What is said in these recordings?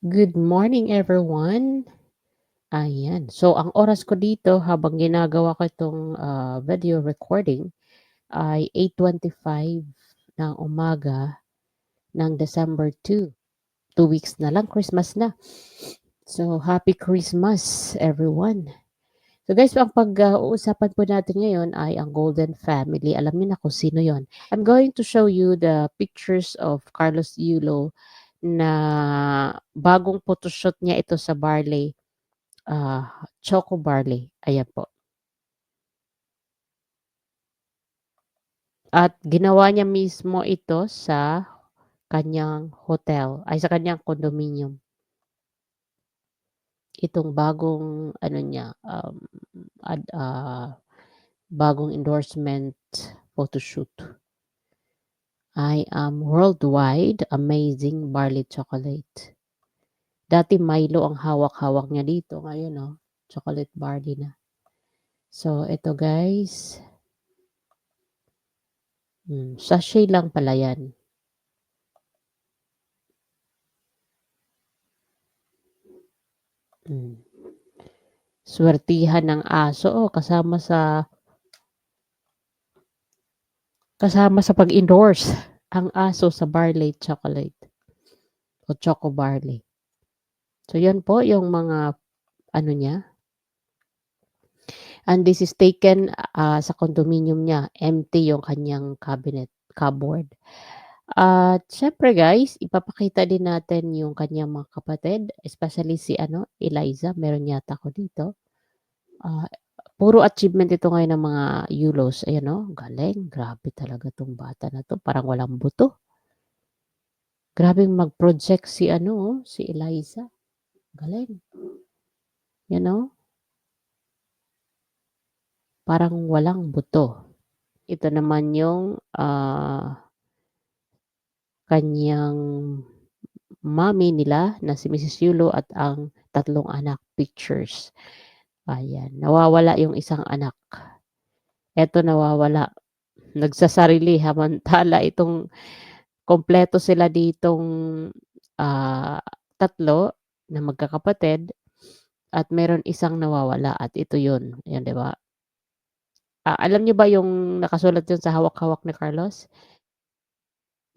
Good morning everyone. Ayan. So ang oras ko dito habang ginagawa ko itong, ah, video recording ay 8:25 ng umaga ng December 2. 2 weeks na lang Christmas na. So happy Christmas everyone. So guys, ang pag-uusapan po natin ngayon ay ang Golden Family. Alam niyo na kung sino 'yon. I'm going to show you the pictures of Carlos Yulo na bagong photoshoot niya ito sa Barley, ah, Choco Barley, ayan po. At ginawa niya mismo ito sa kanyang hotel, ay sa kanyang condominium. Itong bagong ano niya, um, ad ah, bagong endorsement photoshoot. I am worldwide amazing barley chocolate. Dati Milo ang hawak-hawak niya dito, ngayon oh, chocolate barley na. So ito guys. Hmm, sachet lang pala 'yan. Hmm. Swertihan ng aso, oh, kasama sa kasama sa pag-endorse ang aso sa Barley chocolate o Choco Barley. So 'yan po yung mga ano niya. And this is taken, ah, sa condominium niya, empty yung kanyang cabinet, cupboard. At siyempre guys, ipapakita din natin yung kanyang mga kapatid, especially si ano, Eliza, meron yata ako dito. Ah, puro achievement ito ngayon ng mga Yulos, ayan oh, galing, grabe talaga 'tong bata na 'to, parang walang buto. Grabeng mag-project si ano, oh, si Eliza, galing. Yan oh. Parang walang buto. Ito naman yung, ah kanyang mommy nila na si Mrs. Yulo at ang tatlong anak pictures. Ayan, nawawala yung isang anak. Eto nawawala, nagsasarili samantala itong kumpleto sila ditong, ah, tatlo na magkakapatid at meron isang nawawala at ito yun, ayan 'di ba? Ah, alam niyo ba yung nakasulat dun sa hawak-hawak ni Carlos?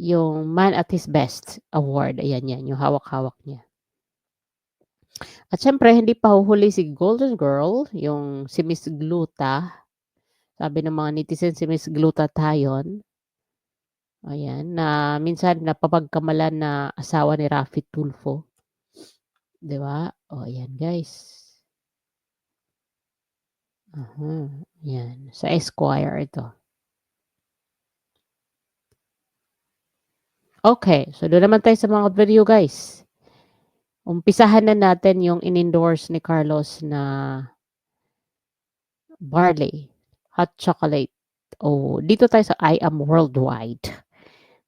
Yung Man at His Best Award, ayan 'yan, yung hawak-hawak niya. At siyempre hindi pa huhuli si Golden Girl, yung si Miss Gluta. Sabi ng mga netizen si Miss Glutathione. Ayan, na minsan napapagkamalan na asawa ni Raffy Tulfo. 'Di ba? Oh, ayan guys. Uh-huh, 'yan, sa Esquire ito. Okay, so doon naman tayo sa mga video guys. Umpisahan na natin yung in-endorse ni Carlos na Barley hot chocolate. Oh, dito tayo sa I am worldwide.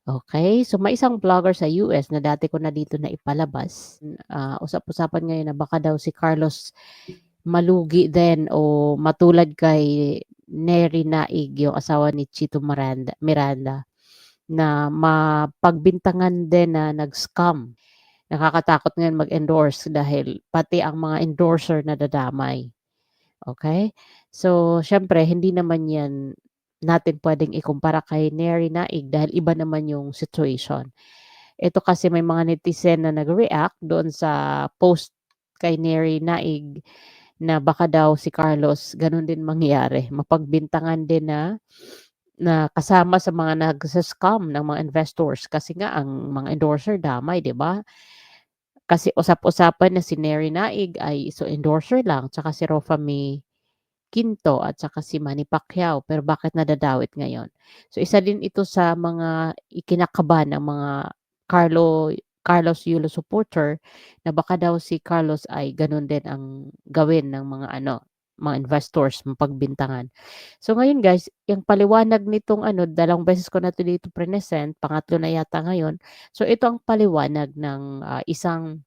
Okay, so may isang vlogger sa US na dati ko na dito na ipalabas. Ah, usap-usapan ngayon na baka daw si Carlos malugi din o matulad kay Neri Naig, yung asawa ni Chito Miranda Miranda na mapagbintangan din na nag-scam. Nakakatakot ngayon mag-endorse dahil pati ang mga endorser nadadamay. Okay? So, siyempre hindi naman 'yan natin puwedeng ikumpara kay Neri Naig dahil iba naman yung situation. Ito kasi may mga netizen na nag-react doon sa post kay Neri Naig na baka daw si Carlos gano'n din mangyari, mapagbintangan din na na kasama sa mga nagsa-scam ng mga investors kasi nga ang mga endorser damay, 'di ba? Kasi usap-usapan na si Neri Naig ay so endorser lang tsaka si Rofami Quinto at saka si Manny Pacquiao, pero bakit nadadawit ngayon? So isa din ito sa mga ikinakabahan ng mga Carlo Carlos Yulo supporter na baka daw si Carlos ay gano'n din ang gawin ng mga ano, mga investors, mapagbintangan. So ngayon guys, yung paliwanag nitong ano, dalawang beses ko na 'to dito present, pangatlo na yata ngayon. So ito ang paliwanag ng, ah, isang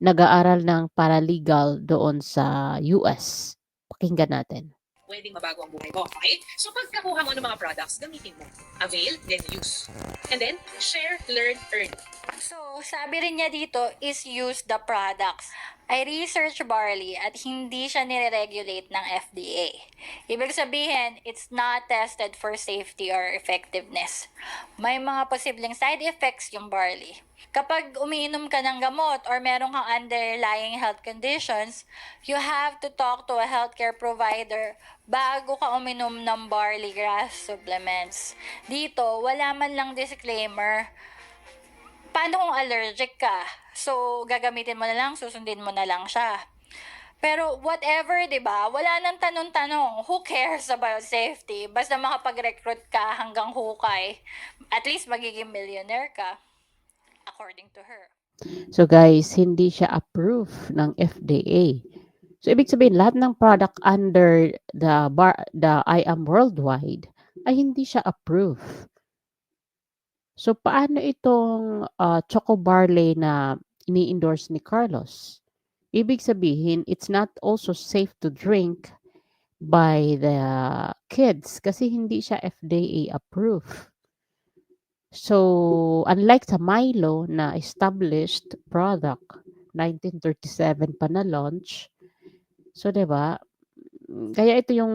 nag-aaral ng paralegal doon sa US. Pakinggan natin. pwedeng mabago ang buhay mo. Okay? So pagkakuha mo ng mga products, gamitin mo. Avail, then use. And then, share, learn, earn. So, sabi rin niya dito is use the products. I research barley at hindi siya nire-regulate ng FDA. Ibig sabihin, it's not tested for safety or effectiveness. May mga posibleng side effects yung barley. Kapag umiinom ka ng gamot or meron kang underlying health conditions, you have to talk to a healthcare provider bago ka uminom ng barley grass supplements. Dito, wala man lang disclaimer paano kung allergic ka? So, gagamitin mo na lang, susundin mo na lang siya. Pero whatever, 'di ba? Wala nang tanong-tanong. Who cares about safety? Basta makapag-recruit ka hanggang hukay, at least magiging millionaire ka according to her. So guys, hindi siya approved ng FDA. So ibig sabihin lahat ng product under the bar the I am worldwide ay hindi siya approved. So paano itong ah, Choco Barley na ini-endorse ni Carlos? Ibig sabihin it's not also safe to drink by the kids kasi hindi siya FDA approved. So, unlike sa Milo na established product, 1937 pa na launch. So, 'di ba? Kaya ito yung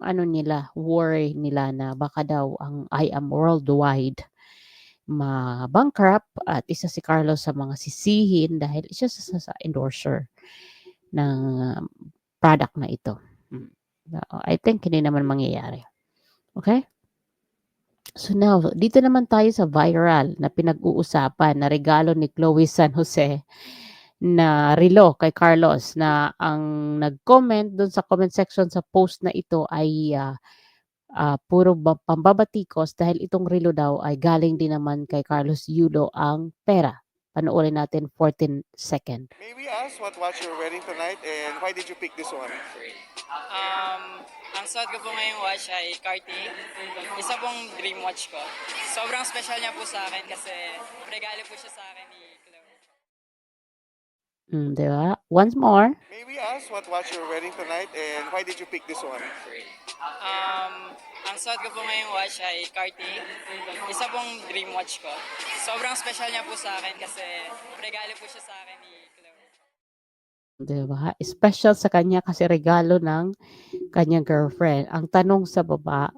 ano nila, worry nila na baka daw ang I am worldwide ma-bankrupt at isa si Carlos sa mga sisihin dahil isa sa, sa endorser ng um, product na ito. Mm. Uh, I think hindi naman mangyayari. Okay? So now, dito naman tayo sa viral na pinag-uusapan na regalo ni Chloe San Jose na relo kay Carlos na ang nag-comment doon sa comment section sa post na ito ay ah, ah, puro ba- pambabatikos dahil itong relo daw ay galing din naman kay Carlos Yulo ang pera. Panoorin natin 14 second. May we ask what watch you're wearing tonight and why did you pick this one? Um, ang suot ko po ngayong watch ay Cartier. Isa pong dream watch ko. Sobrang special niya po sa akin kasi regalo po siya sa akin ni Chloe. Mm, di ba? Once more. May we ask what watch you're wearing tonight and why did you pick this one? Um, ang suot ko po ngayong watch ay Cartier. Isa pong dream watch ko. Sobrang special niya po sa akin kasi regalo po siya sa akin ni Chloe. Di ba? Special sa kanya kasi regalo ng kanyang girlfriend. Ang tanong sa baba,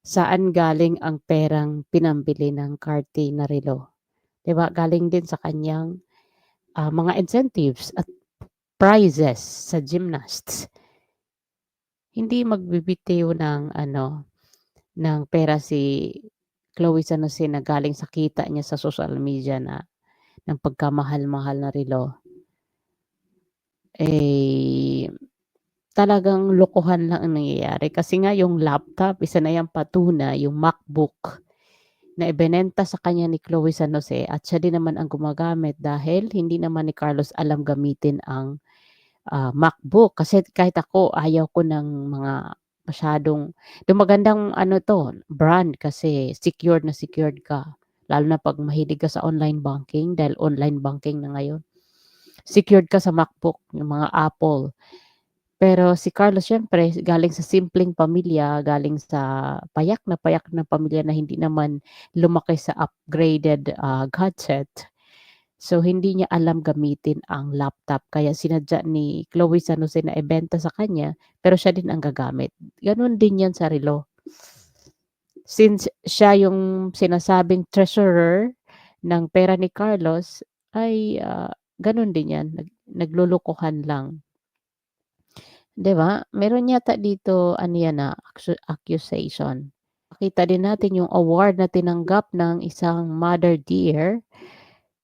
saan galing ang perang pinambili ng Cartier na relo? Di ba? Galing din sa kanyang ah, mga incentives at prizes sa gymnasts. Hindi magbibitiw ng ano ng pera si Chloe San Jose na galing sa kita niya sa social media na ng pagkamahal-mahal na relo eh, talagang lokohan lang ang nangyayari. Kasi nga yung laptop, isa na yung patuna, yung MacBook, na ibinenta sa kanya ni Chloe San Jose at siya din naman ang gumagamit dahil hindi naman ni Carlos alam gamitin ang ah, MacBook. Kasi kahit ako, ayaw ko ng mga masyadong, yung magandang ano to, brand kasi secured na secured ka. Lalo na pag mahilig ka sa online banking dahil online banking na ngayon secured ka sa MacBook, yung mga Apple. Pero si Carlos, syempre, galing sa simpleng pamilya, galing sa payak na payak na pamilya na hindi naman lumaki sa upgraded ah, gadget. So, hindi niya alam gamitin ang laptop. Kaya sinadya ni Chloe San Jose na ibenta sa kanya, pero siya din ang gagamit. Ganon din yan sa relo. Since siya yung sinasabing treasurer ng pera ni Carlos, ay ah, ganun din yan. Nag, naglulukuhan lang. 'Di ba? Meron yata dito ano yan na accu- accusation. Nakita din natin yung award na tinanggap ng isang Mother Dear.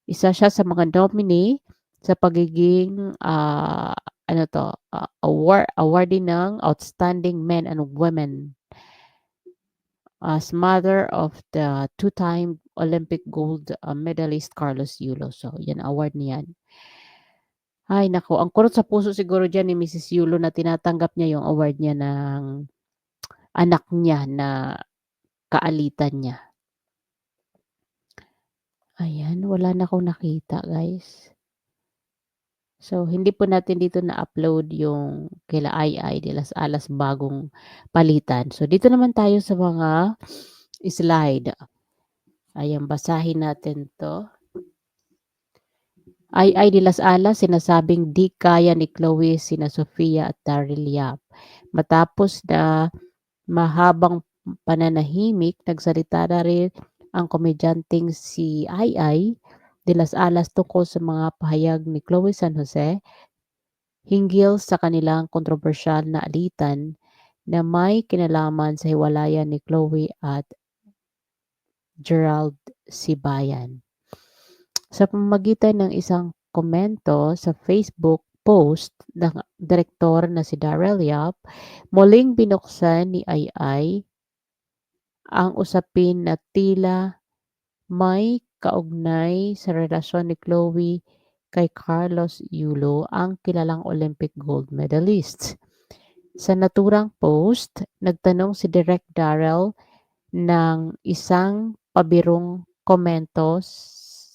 Isa siya sa mga nominee sa pagiging ah, ano to, ah, award awardee ng Outstanding Men and Women as mother of the two-time Olympic gold ah, medalist Carlos Yulo. So, yan award niyan. Ay naku, ang kurot sa puso siguro diyan ni Mrs. Yulo na tinatanggap niya yung award niya ng anak niya na kaalitan niya. Ayan, wala na akong nakita, guys. So, hindi po natin dito na-upload yung kila Ai de las Alas bagong palitan. So, dito naman tayo sa mga slide. Ayan, basahin natin to. Ai de las Alas sinasabing di kaya ni Chloe, sina Sofia at Daryl Yap. Matapos na mahabang pananahimik, nagsalita na rin ang komedyanteng si Ai de las Alas tungkol sa mga pahayag ni Chloe San Jose hinggil sa kanilang kontrobersyal na alitan na may kinalaman sa hiwalayan ni Chloe at Gerald Sibayan. Sa pamamagitan ng isang komento sa Facebook post ng direktor na si Darrell Yap, muling binuksan ni Ai ang usapin na tila may kaugnay sa relasyon ni Chloe kay Carlos Yulo, ang kilalang Olympic gold medalist. Sa naturang post, nagtanong si Direk Darrell ng isang pabirong komento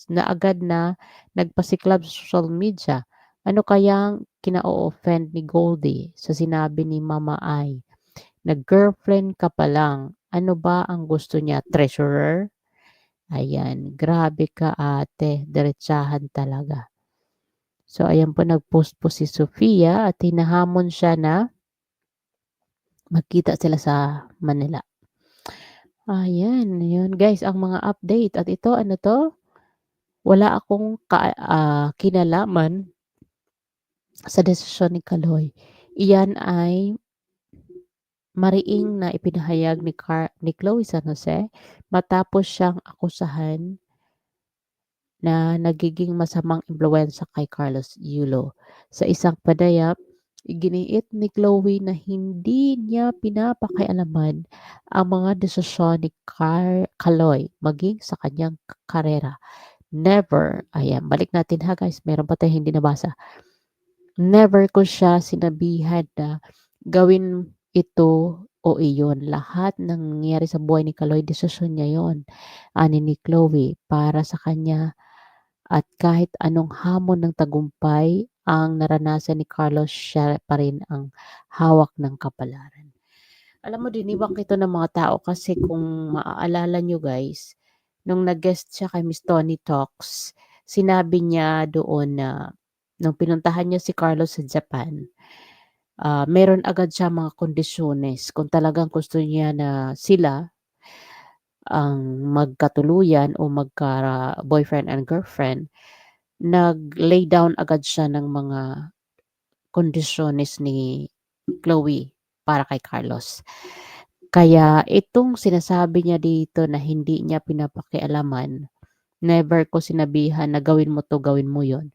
na agad na nagpasiklab sa social media. Ano kayang kina-offend ni Goldie sa sinabi ni Mama Ai? Nag-girlfriend ka pa lang. Ano ba ang gusto niya? Treasurer? Ayan, grabe ka ate, diretsahan talaga. So, ayan po, nag-post po si Sofia at hinahamon siya na magkita sila sa Manila. Ayan, yun guys, ang mga update. At ito, ano to? Wala akong ka, ah, kinalaman sa desisyon ni Kaloy. Iyan ay mariing na ipinahayag ni, Car- ni Chloe San Jose matapos siyang akusahan na nagiging masamang impluensya kay Carlos Yulo. Sa isang padayap, iginiit ni Chloe na hindi niya pinapakialaman ang mga desisyon ni Car- Kaloy maging sa kanyang karera. Never, ayan, balik natin ha guys, meron pa tayo hindi nabasa. Never ko siya sinabihan na gawin ito o iyon. Lahat ng nangyayari sa buhay ni Kaloy, desisyon niya yon ani ni Chloe para sa kanya at kahit anong hamon ng tagumpay ang naranasan ni Carlos, siya pa rin ang hawak ng kapalaran. Alam mo, dinibak ito ng mga tao kasi kung maaalala nyo guys, nung nag-guest siya kay Miss Tony Talks, sinabi niya doon na nung pinuntahan niya si Carlos sa Japan, ah, meron agad siya mga kondisyones. Kung talagang gusto niya na sila ang magkatuluyan o magka-boyfriend and girlfriend, nag-lay down agad siya ng mga kondisyones ni Chloe para kay Carlos. Kaya itong sinasabi niya dito na hindi niya pinapakialaman, never ko sinabihan na gawin mo to, gawin mo yon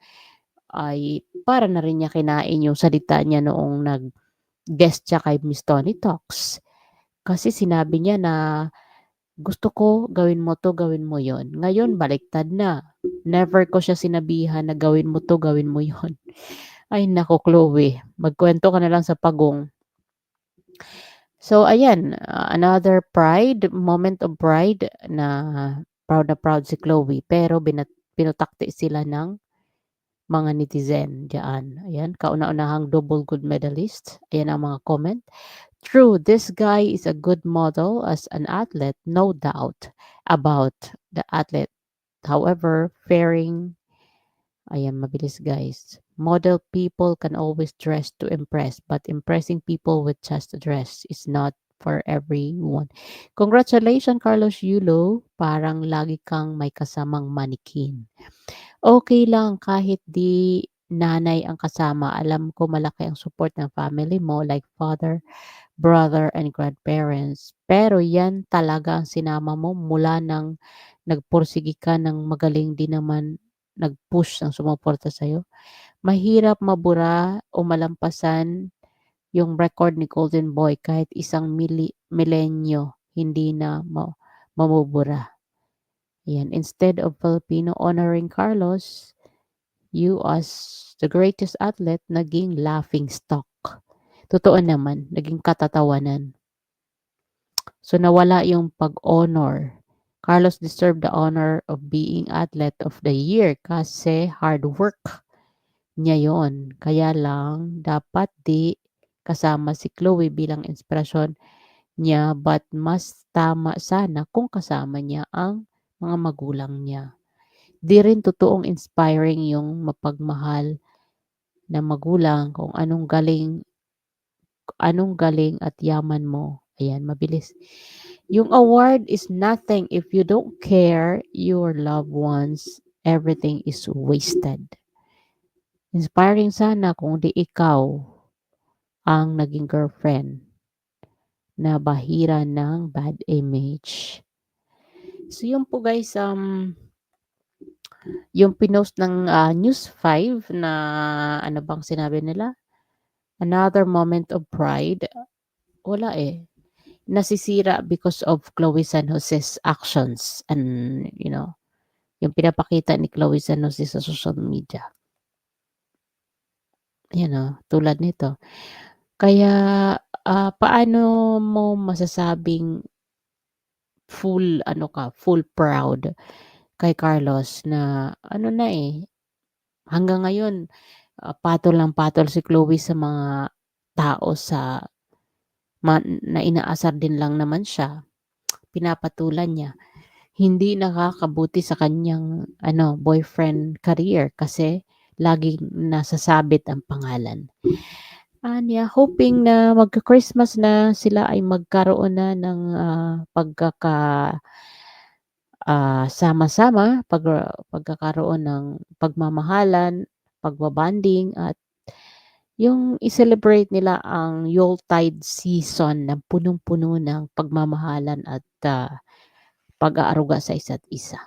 ay para na rin niya kinain yung salita niya noong nag-guest siya kay Miss Tony Talks. Kasi sinabi niya na gusto ko gawin mo to, gawin mo yon. Ngayon, baliktad na. Never ko siya sinabihan na gawin mo to, gawin mo yon. Ay nako, Chloe. Magkwento ka na lang sa pagong. So, ayan. another pride, moment of pride na proud na proud si Chloe. Pero binat, pinutakti sila ng mga netizen diyan. Ayan, kauna-unahang double gold medalist. Ayan ang mga comment. True, this guy is a good model as an athlete, no doubt about the athlete. However, faring, ayan, mabilis guys. Model people can always dress to impress, but impressing people with just a dress is not for everyone. Congratulations, Carlos Yulo. Parang lagi kang may kasamang manikin. Okay lang kahit di nanay ang kasama. Alam ko malaki ang support ng family mo like father, brother, and grandparents. Pero yan talaga ang sinama mo mula nang nagpursigi ka ng magaling din naman nag-push ang sumuporta sa'yo. Mahirap mabura o malampasan yung record ni Golden Boy kahit isang mili, milenyo hindi na ma- mamubura. Yan. Instead of Filipino honoring Carlos, you as the greatest athlete, naging laughing stock. Totoo naman, naging katatawanan. So nawala yung pag-honor. Carlos deserved the honor of being athlete of the year kasi hard work niya yon. Kaya lang, dapat di kasama si Chloe bilang inspirasyon niya but mas tama sana kung kasama niya ang mga magulang niya. Di rin totoong inspiring yung mapagmahal na magulang kung anong galing anong galing at yaman mo. Ayan, mabilis. Yung award is nothing if you don't care your loved ones, everything is wasted. Inspiring sana kung di ikaw ang naging girlfriend na bahira ng bad image. So yun po guys, um, yung pinost ng ah, News 5 na ano bang sinabi nila? Another moment of pride. Wala eh. Nasisira because of Chloe San Jose's actions and you know, yung pinapakita ni Chloe San Jose sa social media. Yan o, tulad nito. Kaya ah, paano mo masasabing full ano ka, full proud kay Carlos na ano na eh, hanggang ngayon ah, patol ng patol si Chloe sa mga tao sa ma- na inaasar din lang naman siya. Pinapatulan niya. Hindi nakakabuti sa kanyang ano, boyfriend career kasi laging nasasabit ang pangalan. Anya, hoping na magka-Christmas na sila ay magkaroon na ng ah, pagkaka ah, sama-sama, pag, pagkakaroon ng pagmamahalan, pagbabanding at yung i-celebrate nila ang Yuletide season na punong-puno ng pagmamahalan at ah, pag-aaruga sa isa't isa.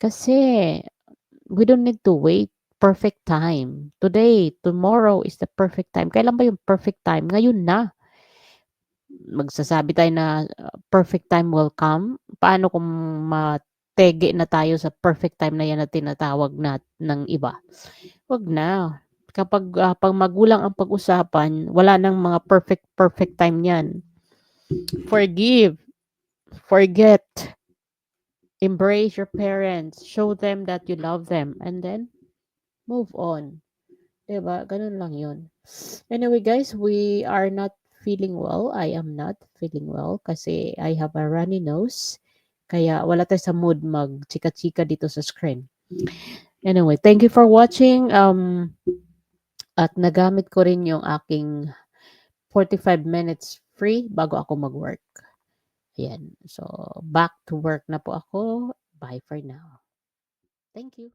Kasi we don't need to wait perfect time. Today, tomorrow is the perfect time. Kailan ba yung perfect time? Ngayon na. Magsasabi tayo na uh, perfect time will come. Paano kung matege na tayo sa perfect time na yan na tinatawag na ng iba? Wag na. Kapag ah, pag magulang ang pag-usapan, wala nang mga perfect perfect time yan. Forgive. Forget. Embrace your parents. Show them that you love them. And then, move on. 'Di ba? Ganun lang 'yun. Anyway, guys, we are not feeling well. I am not feeling well kasi I have a runny nose. Kaya wala tayo sa mood mag-chika-chika dito sa screen. Anyway, thank you for watching. Um, at nagamit ko rin yung aking 45 minutes free bago ako mag-work. Ayan. So, back to work na po ako. Bye for now. Thank you.